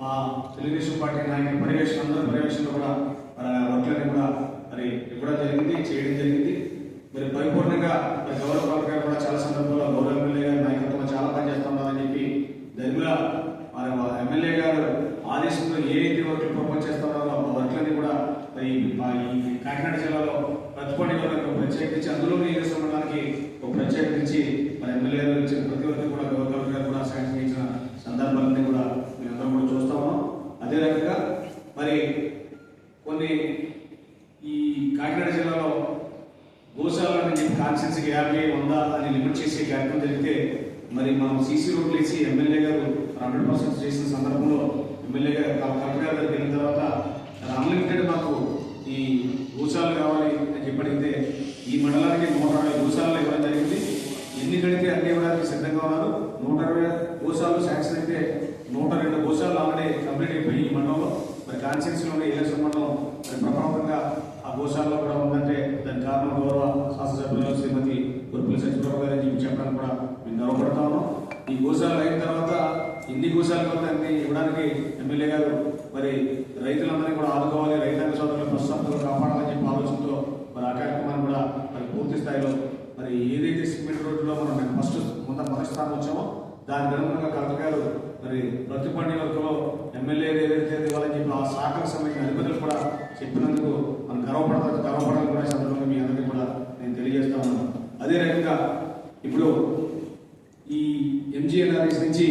మా తెలుగుదేశం పార్టీ నాయకుల పర్యవేక్షణ అందరి పర్యవేక్షణలో కూడా మరి వర్క్లని కూడా మరి ఇవ్వడం జరిగింది చేయడం జరిగింది. మరి పరిపూర్ణంగా మరి గౌరవ పాల్ కూడా చాలా సందర్భాల్లో గౌరవ ఎమ్మెల్యే గారు నాయకత్వంలో చాలా పని చేస్తున్నారని చెప్పి దరిమిల మరి ఎమ్మెల్యే గారు ఆదేశంలో ఏ వర్క్లు ప్రపోజ్ చేస్తున్నారో ఆ వర్క్లన్నీ కూడా మరి ఈ కాకినాడ జిల్లాలో ప్రతిపాటి వరకు ప్రత్యేకించి అందులో నియోజక ఒక ప్రత్యేకించి మరి ఎమ్మెల్యే గారు ఇచ్చిన ప్రతి ఒక్కరికి కూడా గవర్నర్ గారు కూడా శాంక్షన్ ఇచ్చిన సందర్భాలన్నీ కూడా మేమందరం కూడా చూస్తా ఉన్నాం అదే రకంగా మరి కొన్ని ఈ కాకినాడ జిల్లాలో గోశాలని చెప్పి కాన్స్టిట్యూన్సీకి యాభై వంద అని లిమిట్ చేసే కార్యక్రమం జరిగితే మరి మనం సీసీ రోడ్లు వేసి ఎమ్మెల్యే గారు హండ్రెడ్ పర్సెంట్ చేసిన సందర్భంలో ఎమ్మెల్యే గారు కలెక్టర్ గారు దగ్గరికి వెళ్ళిన తర్వాత అన్లిమిటెడ్ మాకు ఈ గోశాలు కావాలి అని చెప్పడితే ఈ మండలానికి నూట అరవై గోశాలను ఇవ్వడం జరిగింది. ఎన్ని కడితే అన్ని ఇవ్వడానికి సిద్ధంగా ఉన్నారు. నూట అరవై గోశాలు శాంక్షన్ అయితే నూట రెండు గోశాలు ఆల్రెడీ కంప్లీట్ అయిపోయి ఈ మండలంలో. మరి కాన్స్టిట్యూన్సీలోని ఎలక్షన్ మండలం మరి ఆ గోశాలలో కూడా ఉందంటే దాని కారణం గౌరవ శాసనసభ్యులు శ్రీమతి ఉర్పుల సత్యప్రభు గారు అని చెప్పి చెప్పడానికి కూడా మేము గర్వపడతా ఉన్నాం. ఈ గోశాలు అయిన తర్వాత ఎన్ని గోశాలు అవుతాయని ఇవ్వడానికి ఎమ్మెల్యే గారు మరి రైతులందరినీ కూడా ఆదుకోవాలి రైతాంగ సోదరులు ప్రస్తుతంలో కాపాడాలని చెప్పి ఆలోచనతో మరి ఆ కార్యక్రమాన్ని కూడా మరి పూర్తి స్థాయిలో మరి ఏదైతే సిమెంట్ రోడ్డులో మనం ఫస్ట్ ముందు మొదటి స్థానం వచ్చామో దానికి అనుగుణంగా కలెక్టర్ గారు మరి ప్రతిపండి వర్గంలో ఎమ్మెల్యే ఆ శాఖకు సంబంధించిన అధిపతులు కూడా చెప్పినందుకు మనం గర్వపడతా గర్వపడాలని కూడా సందర్భంగా మీ అందరికీ కూడా నేను తెలియజేస్తా ఉన్నాను. అదే రకంగా ఇప్పుడు ఈ ఎంజీఎన్ఆర్ఎస్ నుంచి